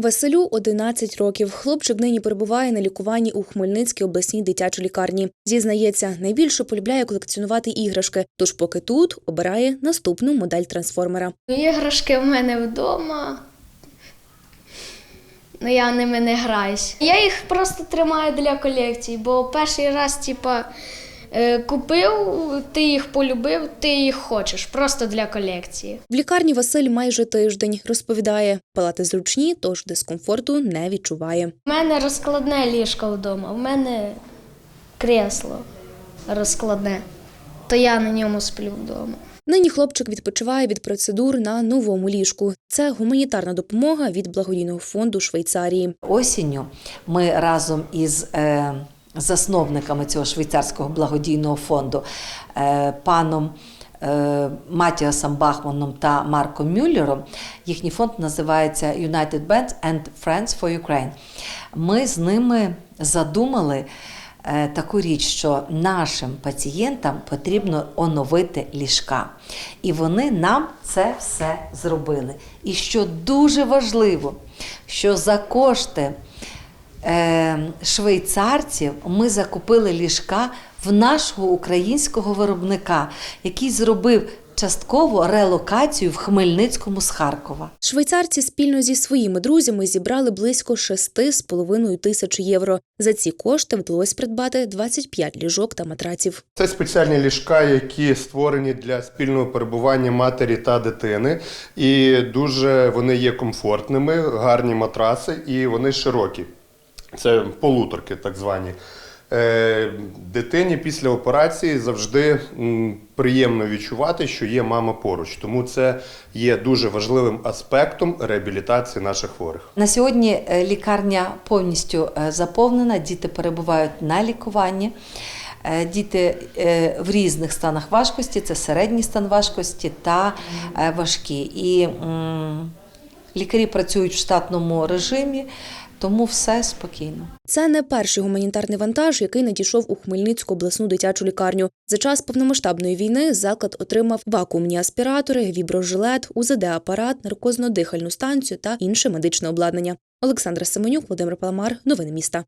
Василю 11 років. Хлопчик нині перебуває на лікуванні у Хмельницькій обласній дитячій лікарні. Зізнається, найбільше полюбляє колекціонувати іграшки. Тож, поки тут обирає наступну модель трансформера. Іграшки в мене вдома. Ну, я ними не граюсь. Я їх просто тримаю для колекції, бо перший раз, типа, купив, ти їх полюбив, ти їх хочеш, просто для колекції. В лікарні Василь майже тиждень розповідає, палати зручні, тож дискомфорту не відчуває. У мене розкладне ліжко вдома, в мене кресло розкладне, то я на ньому сплю вдома. Нині хлопчик відпочиває від процедур на новому ліжку. Це гуманітарна допомога від благодійного фонду Швейцарії. Осінню ми разом із е, засновниками цього швейцарського благодійного фонду е, паном е, Матіасом Бахманом та Марком Мюллером. Їхній фонд називається United Bands and Friends for Ukraine. Ми з ними задумали. е, Таку річ, що нашим пацієнтам потрібно оновити ліжка. І вони нам це все зробили. І що дуже важливо, що за кошти швейцарців ми закупили ліжка в нашого українського виробника, який зробив частково релокацію в Хмельницькому з Харкова. Швейцарці спільно зі своїми друзями зібрали близько 6,5 тисяч євро. За ці кошти вдалося придбати 25 ліжок та матраців. Це спеціальні ліжка, які створені для спільного перебування матері та дитини, і дуже вони є комфортними, гарні матраси, і вони широкі. Це полуторки, так звані. Е, Дитині після операції завжди приємно відчувати, що є мама поруч. Тому це є дуже важливим аспектом реабілітації наших хворих. На сьогодні е, лікарня повністю е, заповнена, діти перебувають на лікуванні. Діти в різних станах важкості, це середній стан важкості та важкі. І лікарі працюють в штатному режимі, тому все спокійно. Це не перший гуманітарний вантаж, який надійшов у Хмельницьку обласну дитячу лікарню. За час повномасштабної війни заклад отримав вакуумні аспіратори, віброжилет, УЗД-апарат, наркозно-дихальну станцію та інше медичне обладнання. Олександра Семенюк, Володимир Паламар. Новини міста.